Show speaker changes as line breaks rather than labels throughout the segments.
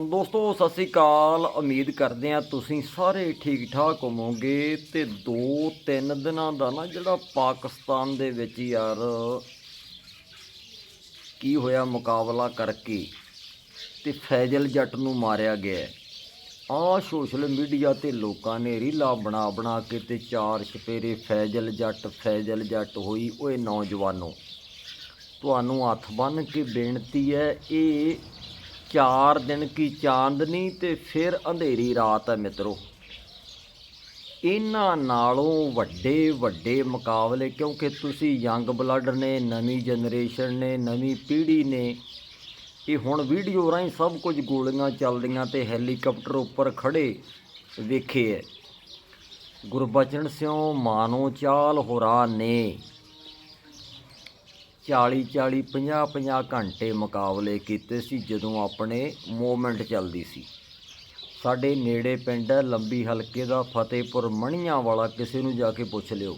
ਦੋਸਤੋ, ਸਤਿ ਸ੍ਰੀ ਅਕਾਲ। ਉਮੀਦ ਕਰਦੇ ਆ ਤੁਸੀਂ ਸਾਰੇ ਠੀਕ ਠਾਕ ਹੋਵੋਗੇ ਤੇ 2-3 ਦਿਨਾਂ ਦਾ ਨਾ ਜਿਹੜਾ ਪਾਕਿਸਤਾਨ ਦੇ ਵਿੱਚ ਯਾਰ ਕੀ ਹੋਇਆ ਮੁਕਾਬਲਾ ਕਰਕੇ ਤੇ ਫੈਜ਼ਲ ਜੱਟ ਨੂੰ ਮਾਰਿਆ ਗਿਆ ਆ ਸੋਸ਼ਲ ਮੀਡੀਆ ਤੇ ਲੋਕਾਂ ਨੇ ਰੀਲਾਂ ਬਣਾ ਬਣਾ ਕੇ ਤੇ ਚਾਰ ਛਪੇਰੇ ਫੈਜ਼ਲ ਜੱਟ ਫੈਜ਼ਲ ਜੱਟ ਹੋਈ ਓਏ ਨੌਜਵਾਨੋ। ਤੁਹਾਨੂੰ ਹੱਥ ਬੰਨ ਕੇ ਬੇਨਤੀ ਹੈ, ਇਹ ਚਾਰ ਦਿਨ ਕੀ ਚਾਂਦਨੀ ਤੇ ਫਿਰ ਅੰਧੇਰੀ ਰਾਤ ਹੈ ਮਿੱਤਰੋ। ਇਹਨਾਂ ਨਾਲੋਂ ਵੱਡੇ ਵੱਡੇ ਮੁਕਾਬਲੇ ਕਿਉਂਕਿ ਤੁਸੀਂ ਯੰਗ ਬਲੱਡ ਨੇ, ਨਵੀਂ ਜਨਰੇਸ਼ਨ ਨੇ, ਨਵੀਂ ਪੀੜ੍ਹੀ ਨੇ, ਇਹ ਹੁਣ ਵੀਡੀਓ ਰਾਹੀਂ ਸਭ ਕੁਝ ਗੋਲੀਆਂ ਚੱਲਦੀਆਂ ਤੇ ਹੈਲੀਕਾਪਟਰ ਉੱਪਰ ਖੜੇ ਵੇਖੇ ਹੈ। ਗੁਰਬਚਨ ਸਿੰਘ ਮਾਨੋ ਚਾਲ ਹੋਰਾਂ ਨੇ। 40 40 50 50 ਘੰਟੇ ਮੁਕਾਬਲੇ ਕੀਤੇ ਸੀ ਜਦੋਂ ਆਪਣੇ ਮੂਵਮੈਂਟ ਚੱਲਦੀ ਸੀ। ਸਾਡੇ ਨੇੜੇ ਪਿੰਡ ਲੰਬੀ ਹਲਕੇ ਦਾ ਫਤਿਹਪੁਰ ਮਣੀਆਂ ਵਾਲਾ ਕਿਸੇ ਨੂੰ ਜਾ ਕੇ ਪੁੱਛ ਲਿਓ।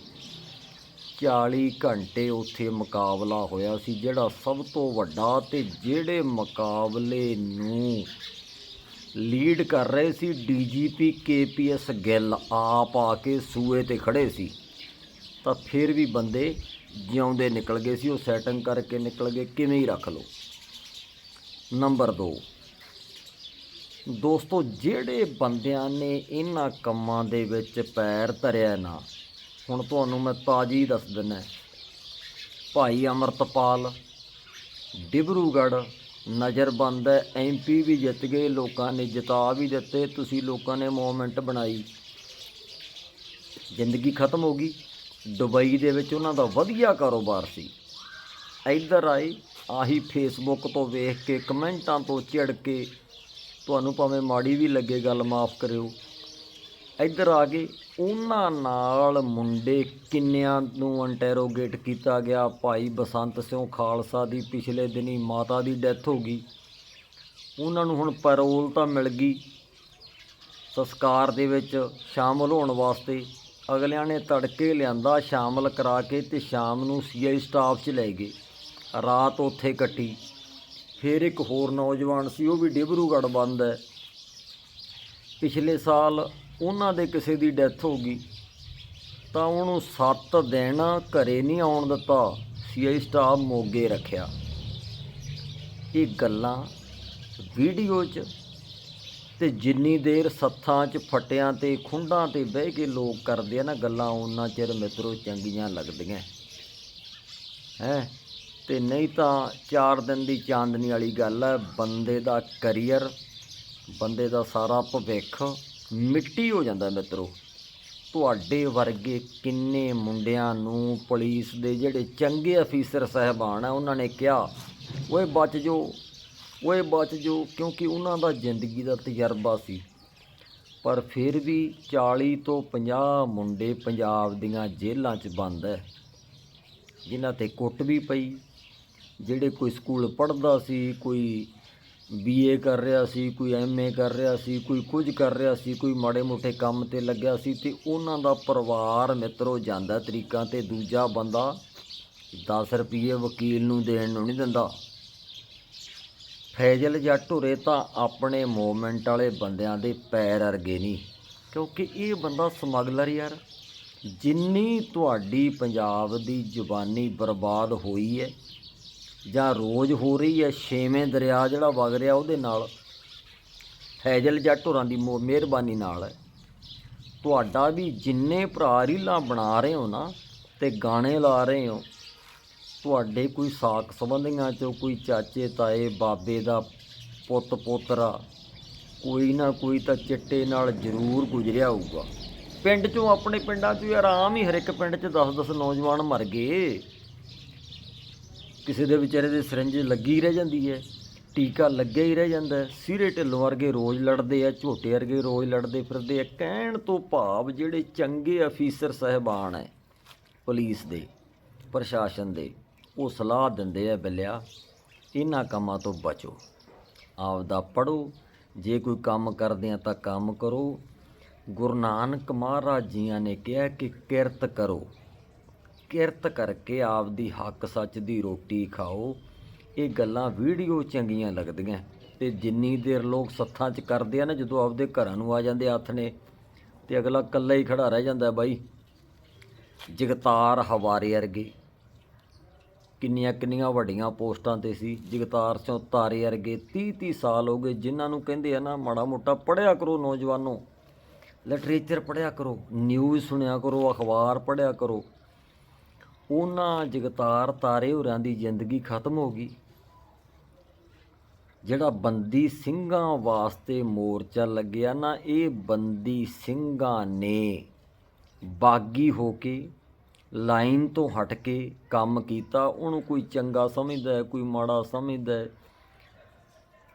40 ਘੰਟੇ ਉੱਥੇ ਮੁਕਾਬਲਾ ਹੋਇਆ ਸੀ ਜਿਹੜਾ ਸਭ ਤੋਂ ਵੱਡਾ ਤੇ ਜਿਹੜੇ ਮੁਕਾਬਲੇ ਨੂੰ ਲੀਡ ਕਰ ਰਹੇ ਸੀ ਡੀਜੀਪੀ ਕੇਪੀਐਸ ਗਿੱਲ ਆਪ ਆ ਕੇ ਸੂਏ ਤੇ ਖੜੇ ਸੀ। ਤਾਂ ਫਿਰ ਵੀ ਬੰਦੇ ਜਿਉਂਦੇ ਨਿਕਲ ਗਏ ਸੀ, ਉਹ ਸੈਟਿੰਗ ਕਰਕੇ ਨਿਕਲ ਗਏ, ਕਿਵੇਂ ਹੀ ਰੱਖ ਲਓ। ਨੰਬਰ 2 ਦੋਸਤੋ, ਜਿਹੜੇ ਬੰਦਿਆਂ ਨੇ ਇਹਨਾਂ ਕੰਮਾਂ ਦੇ ਵਿੱਚ ਪੈਰ ਧਰਿਆ ਨਾ, ਹੁਣ ਤੁਹਾਨੂੰ ਮੈਂ ਤਾਜੀ ਦੱਸ ਦਿੰਦਾ ਭਾਈ ਅਮਰਤਪਾਲ, ਡਿਬਰੂਗੜ੍ਹ ਨਜ਼ਰਬੰਦ ਹੈ ਐਮਪੀ ਵੀ ਜਿੱਤ ਗਏ, ਲੋਕਾਂ ਨੇ ਜਿਤਾ ਵੀ ਦਿੱਤੇ, ਤੁਸੀਂ ਲੋਕਾਂ ਨੇ ਮੂਵਮੈਂਟ ਬਣਾਈ। ਜ਼ਿੰਦਗੀ ਖਤਮ ਹੋ ਗਈ। ਦੁਬਈ ਦੇ ਵਿੱਚ ਉਹਨਾਂ ਦਾ ਵਧੀਆ ਕਾਰੋਬਾਰ ਸੀ। ਇੱਧਰ ਆਏ, ਆਹੀ ਫੇਸਬੁੱਕ ਤੋਂ ਵੇਖ ਕੇ, ਕਮੈਂਟਾਂ ਤੋਂ ਚਿੜ ਕੇ, ਤੁਹਾਨੂੰ ਭਾਵੇਂ ਮਾੜੀ ਵੀ ਲੱਗੇ, ਗੱਲ ਮਾਫ ਕਰਿਓ। ਇੱਧਰ ਆ ਗਏ, ਉਹਨਾਂ ਨਾਲ ਮੁੰਡੇ ਕਿੰਨਿਆਂ ਨੂੰ ਇੰਟਰੋਗੇਟ ਕੀਤਾ ਗਿਆ, ਭਾਈ ਬਸੰਤ ਸਿੰਘ ਖਾਲਸਾ ਦੀ ਪਿਛਲੇ ਦਿਨੀ ਮਾਤਾ ਦੀ ਡੈਥ ਹੋ ਗਈ। ਉਹਨਾਂ ਨੂੰ ਹੁਣ ਪੈਰੋਲ ਤਾਂ ਮਿਲ ਗਈ। ਸੰਸਕਾਰ ਦੇ ਵਿੱਚ ਸ਼ਾਮਲ ਹੋਣ ਵਾਸਤੇ ਅਗਲਿਆਂ ਨੇ ਤੜਕੇ ਲਿਆਂਦਾ ਸ਼ਾਮਲ ਕਰਾ ਕੇ ਤੇ ਸ਼ਾਮ ਨੂੰ ਸੀਆਈ ਸਟਾਫ 'ਚ ਲੈ ਗਏ। ਰਾਤ ਉੱਥੇ ਕੱਟੀ। ਫਿਰ ਇੱਕ ਹੋਰ ਨੌਜਵਾਨ ਸੀ, ਉਹ ਵੀ ਡਿਬਰੂਗੜ੍ਹ ਬੰਦ ਹੈ। ਪਿਛਲੇ ਸਾਲ ਉਹਨਾਂ ਦੇ ਕਿਸੇ ਦੀ ਡੈਥ ਹੋ ਗਈ। ਤਾਂ ਉਹਨੂੰ 7 ਦਿਨ ਘਰੇ ਨਹੀਂ ਆਉਣ ਦਿੱਤਾ, ਸੀਆਈ ਸਟਾਫ ਮੋਗੇ ਰੱਖਿਆ। ਇਹ ਗੱਲਾਂ ਵੀਡੀਓ 'ਚ ਤੇ ਜਿੰਨੀ ਦੇਰ ਸੱਥਾਂ 'ਚ ਫਟਿਆਂ ਤੇ ਖੁੰਡਾਂ ਤੇ ਬਹਿ ਕੇ ਲੋਕ ਕਰਦੇ ਆ ਨਾ, ਗੱਲਾਂ ਉਹਨਾਂ ਚਿਰ ਮਿੱਤਰੋ ਚੰਗੀਆਂ ਲੱਗਦੀਆਂ। ਹੈ? ਤੇ ਨਹੀਂ ਤਾਂ ਚਾਰ ਦਿਨ ਦੀ ਚਾਂਦਨੀ ਵਾਲੀ ਗੱਲ ਹੈ ਬੰਦੇ ਦਾ ਕਰੀਅਰ, ਬੰਦੇ ਦਾ ਸਾਰਾ ਭਵਿੱਖ ਮਿੱਟੀ ਹੋ ਜਾਂਦਾ ਮਿੱਤਰੋ। ਤੁਹਾਡੇ ਵਰਗੇ ਕਿੰਨੇ ਮੁੰਡਿਆਂ ਨੂੰ ਪੁਲਿਸ ਦੇ ਜਿਹੜੇ ਚੰਗੇ ਅਫੀਸਰ ਸਹਿਬਾਨ ਆ, ਉਹਨਾਂ ਨੇ ਕਿਹਾ, ਓਏ ਬਚ ਜੋ ਉਹ ਇਹ ਬਚ ਜੋ, ਕਿਉਂਕਿ ਉਹਨਾਂ ਦਾ ਜ਼ਿੰਦਗੀ ਦਾ ਤਜਰਬਾ ਸੀ। ਪਰ ਫਿਰ ਵੀ 40 ਤੋਂ 50 ਮੁੰਡੇ ਪੰਜਾਬ ਦੀਆਂ ਜੇਲ੍ਹਾਂ 'ਚ ਬੰਦ ਹੈ ਜਿਨ੍ਹਾਂ ਤੇ ਕੁੱਟ ਵੀ ਪਈ। ਜਿਹੜੇ ਕੋਈ ਸਕੂਲ ਪੜ੍ਹਦਾ ਸੀ, ਕੋਈ ਬੀਏ ਕਰ ਰਿਹਾ ਸੀ, ਕੋਈ ਐਮਏ ਕਰ ਰਿਹਾ ਸੀ, ਕੋਈ ਕੁਝ ਕਰ ਰਿਹਾ ਸੀ, ਕੋਈ ਮਾੜੇ ਮੋਟੇ ਕੰਮ ਤੇ ਲੱਗਿਆ ਸੀ ਤੇ ਉਹਨਾਂ ਦਾ ਪਰਿਵਾਰ ਮਿੱਤਰੋ ਜਾਂਦਾ ਤਰੀਕਾਂ ਤੇ ਦੂਜਾ ਬੰਦਾ 10 ਰੁਪਏ ਵਕੀਲ ਨੂੰ ਦੇਣ ਨੂੰ ਨਹੀਂ ਦਿੰਦਾ। ਫੈਜ਼ਲ ਜਾਂ ਢੁਰੇ ਤਾਂ ਆਪਣੇ ਮੂਵਮੈਂਟ ਵਾਲੇ ਬੰਦਿਆਂ ਦੇ ਪੈਰ ਅਰਗੇ ਨਹੀਂ। ਕਿਉਂਕਿ ਇਹ ਬੰਦਾ ਸਮਗਲਰ ਯਾਰ। ਜਿੰਨੀ ਤੁਹਾਡੀ ਪੰਜਾਬ ਦੀ ਜ਼ੁਬਾਨੀ ਬਰਬਾਦ ਹੋਈ ਹੈ ਜਾਂ ਰੋਜ਼ ਹੋ ਰਹੀ ਹੈ ਛੇਵੇਂ ਦਰਿਆ ਜਿਹੜਾ ਵਗ ਰਿਹਾ ਉਹਦੇ ਨਾਲ, ਫੈਜ਼ਲ ਜੱਟ ਹੋਰਾਂ ਦੀ ਮੋ- ਮਿਹਰਬਾਨੀ ਨਾਲ ਹੈ ਤੁਹਾਡਾ ਵੀ ਜਿੰਨੇ ਭਰਾ ਰੀਲਾਂ ਬਣਾ ਰਹੇ ਹੋ ਨਾ, ਤੇ ਗਾਣੇ ਲਾ ਰਹੇ ਹੋ ਤੁਹਾਡੇ ਕੋਈ ਸਾਕ ਸੰਬੰਧੀਆਂ ਚੋਂ ਕੋਈ ਚਾਚੇ, ਤਾਏ, ਬਾਬੇ ਦਾ ਪੁੱਤ, ਪੋਤਰਾ ਕੋਈ ਨਾ ਕੋਈ ਤਾਂ ਚਿੱਟੇ ਨਾਲ ਜ਼ਰੂਰ ਗੁਜ਼ਰਿਆ ਹੋਊਗਾ। ਪਿੰਡ ਚੋਂ ਆਪਣੇ ਪਿੰਡਾਂ 'ਚੋਂ ਆਰਾਮ ਹੀ ਹਰ ਇੱਕ ਪਿੰਡ 'ਚ 10-10 ਨੌਜਵਾਨ ਮਰ ਗਏ। ਕਿਸੇ ਦੇ ਵਿਚਾਰੇ ਦੇ ਸਿਰੰਜ ਲੱਗੀ ਰਹਿ ਜਾਂਦੀ ਹੈ, ਟੀਕਾ ਲੱਗਿਆ ਹੀ ਰਹਿ ਜਾਂਦਾ ਸਿਰੇ ਢਿੱਲੋਂ ਵਰਗੇ ਰੋਜ਼ ਲੜਦੇ ਆ, ਝੋਟੇ ਵਰਗੇ ਰੋਜ਼ ਲੜਦੇ ਫਿਰਦੇ ਆ, ਕਹਿਣ ਤੋਂ ਭਾਵ ਜਿਹੜੇ ਚੰਗੇ ਅਫੀਸਰ, ਸਹਿਬਾਨ ਹੈ ਪੁਲਿਸ ਦੇ, ਪ੍ਰਸ਼ਾਸਨ ਦੇ। ਉਹ ਸਲਾਹ ਦਿੰਦੇ ਆ ਬਿੱਲਿਆ, ਇਹਨਾਂ ਕੰਮਾਂ ਤੋਂ ਬਚੋ। ਆਪਦਾ ਪੜੋ ਜੇ ਕੋਈ ਕੰਮ ਕਰਦੇ ਆ ਤਾਂ ਕੰਮ ਕਰੋ। ਗੁਰੂ ਨਾਨਕ ਮਹਾਰਾਜ ਜੀਆਂ ਨੇ ਕਿਹਾ ਕਿ ਕਿਰਤ ਕਰੋ। ਕਿਰਤ ਕਰਕੇ ਆਪਦੀ ਹੱਕ ਸੱਚ ਦੀ ਰੋਟੀ ਖਾਓ। ਇਹ ਗੱਲਾਂ ਵੀਡੀਓ ਚੰਗੀਆਂ ਲੱਗਦੀਆਂ ਤੇ ਜਿੰਨੀ ਦੇਰ ਲੋਕ ਸੱਥਾਂ 'ਚ ਕਰਦੇ ਆ ਨਾ, ਜਦੋਂ ਆਪਦੇ ਘਰਾਂ ਨੂੰ ਆ ਜਾਂਦੇ ਹੱਥ ਨੇ ਤੇ ਅਗਲਾ ਇਕੱਲਾ ਹੀ ਖੜਾ ਰਹਿ ਜਾਂਦਾ ਬਾਈ। ਜਗਤਾਰ ਹਵਾਰੇ ਵਰਗੇ। ਕਿੰਨੀਆਂ ਕਿੰਨੀਆਂ ਵੱਡੀਆਂ ਪੋਸਟਾਂ ਤੇ ਸੀ। ਜਗਤਾਰ ਸਿੰਘ ਤਾਰੇ ਵਰਗੇ 30 30 ਸਾਲ ਹੋ ਗਏ ਜਿਨ੍ਹਾਂ ਨੂੰ ਕਹਿੰਦੇ ਆ ਨਾ, ਮਾੜਾ ਮੋਟਾ ਪੜਿਆ ਕਰੋ ਨੌਜਵਾਨੋ। ਲਿਟਰੇਚਰ ਪੜਿਆ ਕਰੋ ਨਿਊਜ਼ ਸੁਣਿਆ ਕਰੋ, ਅਖਬਾਰ ਪੜਿਆ ਕਰੋ। ਉਹਨਾਂ ਜਗਤਾਰ ਤਾਰੇ ਹੋਰਾਂ ਦੀ ਜ਼ਿੰਦਗੀ ਖਤਮ ਹੋ ਗਈ। ਜਿਹੜਾ ਬੰਦੀ ਸਿੰਘਾਂ ਵਾਸਤੇ ਮੋਰਚਾ ਲੱਗਿਆ ਨਾ, ਇਹ ਬੰਦੀ ਸਿੰਘਾਂ ਨੇ ਬਾਗੀ ਹੋ ਕੇ ਲਾਈਨ ਤੋਂ ਹਟ ਕੇ ਕੰਮ ਕੀਤਾ, ਉਹਨੂੰ ਕੋਈ ਚੰਗਾ ਸਮਝਦਾ ਹੈ ਕੋਈ ਮਾੜਾ ਸਮਝਦਾ। ਹੈ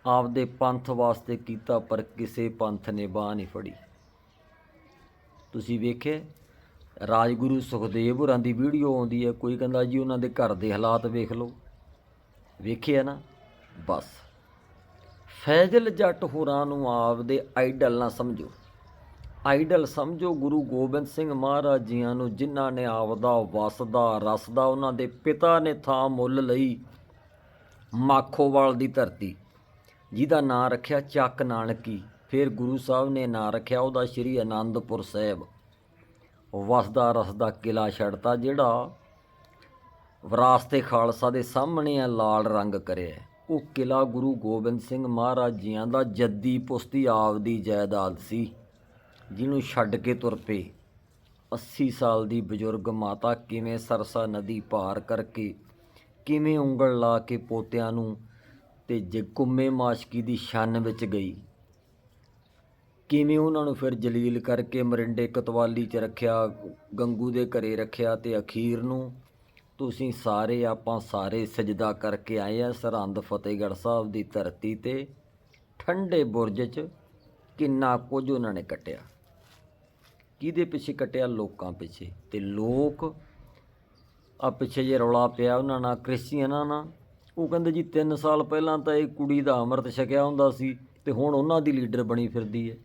ਆਪਦੇ ਪੰਥ ਵਾਸਤੇ ਕੀਤਾ, ਪਰ ਕਿਸੇ ਪੰਥ ਨੇ ਬਾਹ ਨਹੀਂ ਫੜੀ। ਤੁਸੀਂ ਵੇਖਿਆ, ਰਾਜਗੁਰੂ ਸੁਖਦੇਵ ਹੋਰਾਂ ਦੀ ਵੀਡੀਓ ਆਉਂਦੀ ਹੈ, ਕੋਈ ਕਹਿੰਦਾ ਜੀ ਉਹਨਾਂ ਦੇ ਘਰ ਦੇ ਹਾਲਾਤ ਵੇਖ ਲਓ। ਵੇਖਿਆ ਨਾ, ਬਸ। ਫੈਜ਼ਲ ਜੱਟ ਹੋਰਾਂ ਨੂੰ ਆਪਦੇ ਆਈਡਲ ਨਾ ਸਮਝੋ। ਆਈਡਲ ਸਮਝੋ ਗੁਰੂ ਗੋਬਿੰਦ ਸਿੰਘ ਮਹਾਰਾਜ ਜੀਆਂ ਨੂੰ ਜਿਨ੍ਹਾਂ ਨੇ ਆਪਦਾ, ਵਸਦਾ, ਰਸਦਾ ਉਹਨਾਂ ਦੇ ਪਿਤਾ ਨੇ ਥਾਂ ਮੁੱਲ ਲਈ ਮਾਖੋਵਾਲ ਦੀ ਧਰਤੀ। ਜਿਹਦਾ ਨਾਂ ਰੱਖਿਆ ਚੱਕ ਨਾਨਕੀ, ਫਿਰ ਗੁਰੂ ਸਾਹਿਬ ਨੇ ਨਾਂ ਰੱਖਿਆ ਉਹਦਾ ਸ਼੍ਰੀ ਆਨੰਦਪੁਰ ਸਾਹਿਬ। ਵਸਦਾ, ਰਸਦਾ, ਕਿਲਾ ਛੱਡਤਾ ਜਿਹੜਾ ਵਿਰਾਸਤੇ ਖਾਲਸਾ ਦੇ ਸਾਹਮਣੇ ਆ, ਲਾਲ ਰੰਗ ਕਰਿਆ ਉਹ ਕਿਲਾ ਗੁਰੂ ਗੋਬਿੰਦ ਸਿੰਘ ਮਹਾਰਾਜ ਜੀਆਂ ਦਾ ਜੱਦੀ ਪੁਸਤੀ ਆਪਦੀ ਜਾਇਦਾਦ ਸੀ। ਜਿਹਨੂੰ ਛੱਡ ਕੇ ਤੁਰ ਪਏ। 80 ਸਾਲ ਦੀ ਬਜ਼ੁਰਗ ਮਾਤਾ ਕਿਵੇਂ ਸਰਸਾ ਨਦੀ ਪਾਰ ਕਰਕੇ, ਕਿਵੇਂ ਉਂਗਲ ਲਾ ਕੇ ਪੋਤਿਆਂ ਨੂੰ ਤੇ ਜਗੁੰਮੇ ਮਾਸ਼ਕੀ ਦੀ ਛੰਨ ਵਿੱਚ ਗਈ, ਕਿਵੇਂ ਉਹਨਾਂ ਨੂੰ ਫਿਰ ਜਲੀਲ ਕਰਕੇ ਮਰਿੰਡੇ ਕਤਵਾਲੀ 'ਚ ਰੱਖਿਆ, ਗੰਗੂ ਦੇ ਘਰੇ ਰੱਖਿਆ ਤੇ ਅਖੀਰ ਨੂੰ ਤੁਸੀਂ ਸਾਰੇ ਆਪਾਂ ਸਾਰੇ ਸਜਦਾ ਕਰਕੇ ਆਏ ਆ ਸਰਹੰਦ ਫਤਿਹਗੜ੍ਹ ਸਾਹਿਬ ਦੀ ਧਰਤੀ ਤੇ। ਠੰਡੇ ਬੁਰਜ 'ਚ ਕਿੰਨਾ ਕੁਝ ਉਹਨਾਂ ਨੇ ਕੱਟਿਆ। ਕਿਹਦੇ ਪਿੱਛੇ ਕੱਟਿਆ? ਲੋਕਾਂ ਪਿੱਛੇ। ਤੇ ਲੋਕ ਆ ਪਿੱਛੇ ਜੇ ਰੌਲਾ ਪਿਆ ਉਹਨਾਂ ਨਾਲ, ਕ੍ਰਿਸਚੀਅਨਾਂ ਨਾਲ, ਉਹ ਕਹਿੰਦੇ ਜੀ 3 ਸਾਲ ਪਹਿਲਾਂ ਤਾਂ ਇਹ ਕੁੜੀ ਦਾ ਅੰਮ੍ਰਿਤ ਛਕਿਆ ਹੁੰਦਾ ਸੀ ਤੇ ਹੁਣ ਉਹਨਾਂ ਦੀ ਲੀਡਰ ਬਣੀ ਫਿਰਦੀ ਹੈ।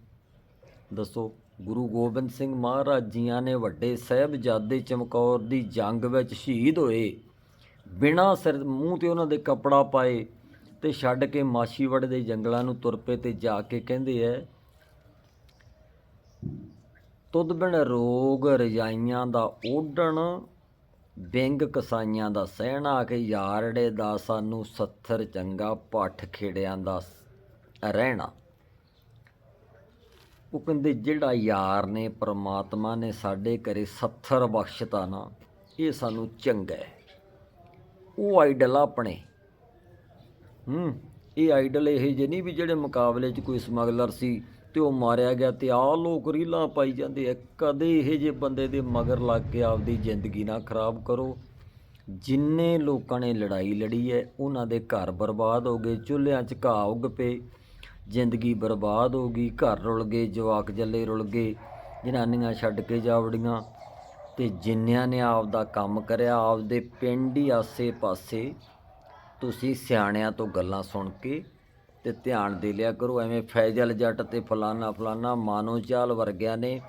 ਦੱਸੋ, ਗੁਰੂ ਗੋਬਿੰਦ ਸਿੰਘ ਮਹਾਰਾਜ ਜੀਆਂ ਨੇ ਵੱਡੇ ਸਾਹਿਬਜ਼ਾਦੇ ਚਮਕੌਰ ਦੀ ਜੰਗ ਵਿੱਚ ਸ਼ਹੀਦ ਹੋਏ। ਬਿਨਾਂ ਸਿਰ, ਮੂੰਹ ਤੇ ਉਹਨਾਂ ਦੇ ਕੱਪੜਾ ਪਾਏ ਤੇ ਛੱਡ ਕੇ ਮਾਛੀਵੜ ਦੇ ਜੰਗਲਾਂ ਨੂੰ ਤੁਰ ਪਏ ਤੇ ਜਾ ਕੇ ਕਹਿੰਦੇ ਐ ਤੁਧ ਬਿਨ ਰੋਗ ਰਜਾਈਆਂ ਦਾ ਓਢਣ ਬਿੰਗ ਕਸਾਈਆਂ ਦਾ ਸਹਿਣਾ ਕੇ ਯਾਰੜੇ ਦਾ ਸਾਨੂੰ ਸੱਥਰ ਚੰਗਾ ਪੱਠ ਖੇੜਿਆਂ ਦਾ ਰਹਿਣਾ। ਉਹ ਕਹਿੰਦੇ ਜਿਹੜਾ ਯਾਰ ਨੇ, ਪ੍ਰਮਾਤਮਾ ਨੇ ਸਾਡੇ ਘਰੇ ਸੱਥਰ ਬਖਸ਼ਤਾ ਨਾ, ਇਹ ਸਾਨੂੰ ਚੰਗਾ ਹੈ। ਉਹ ਆਈਡਲ ਆ ਆਪਣੇ। ਹੂੰ, ਇਹ ਆਈਡਲ ਇਹ ਜੇ ਨਹੀਂ ਵੀ ਜਿਹੜੇ ਮੁਕਾਬਲੇ 'ਚ ਕੋਈ ਸਮਗਲਰ ਸੀ ਤੇ ਉਹ ਮਾਰਿਆ ਗਿਆ ਤੇ ਆਹ ਲੋਕ ਰੀਲਾਂ ਪਾਈ ਜਾਂਦੇ ਆ। ਕਦੇ ਇਹੋ ਜਿਹੇ ਬੰਦੇ ਦੇ ਮਗਰ ਲੱਗ ਕੇ ਆਪਦੀ ਜ਼ਿੰਦਗੀ ਨਾ ਖਰਾਬ ਕਰੋ। ਜਿੰਨੇ ਲੋਕਾਂ ਨੇ ਲੜਾਈ ਲੜੀ ਹੈ, ਉਹਨਾਂ ਦੇ ਘਰ ਬਰਬਾਦ ਹੋ ਗਏ, ਚੁੱਲ੍ਹਿਆਂ 'ਚ ਘਾਹ ਉੱਗ ਪਏ। ਜ਼ਿੰਦਗੀ ਬਰਬਾਦ ਹੋ ਗਈ, ਘਰ ਰੁਲ ਗਏ, ਜਵਾਕ ਜੱਲੇ ਰੁਲ ਗਏ, ਜਨਾਨੀਆਂ ਛੱਡ ਕੇ ਜਾਵੜੀਆਂ ਤੇ ਜਿੰਨਿਆਂ ਨੇ ਆਪਦਾ ਕੰਮ ਕਰਿਆ, ਆਪਦੇ ਪਿੰਡ ਹੀ ਆਸੇ-ਪਾਸੇ। ਤੁਸੀਂ ਸਿਆਣਿਆਂ ਤੋਂ ਗੱਲਾਂ ਸੁਣ ਕੇ ਤੇ ਧਿਆਨ ਦੇ ਲਿਆ ਕਰੋ, ਐਵੇਂ ਫੈਜ਼ਲ ਜੱਟ ਤੇ ਫਲਾਨਾ ਫਲਾਨਾ ਮਾਨੋ ਚਾਲ ਵਰਗਿਆਂ ਨੇ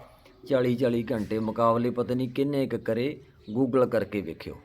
40 40 ਘੰਟੇ ਮੁਕਾਬਲੇ ਪਤਾ ਨਹੀਂ ਕਿੰਨੇ ਕੁ ਕਰੇ ਗੂਗਲ ਕਰਕੇ ਵੇਖਿਓ।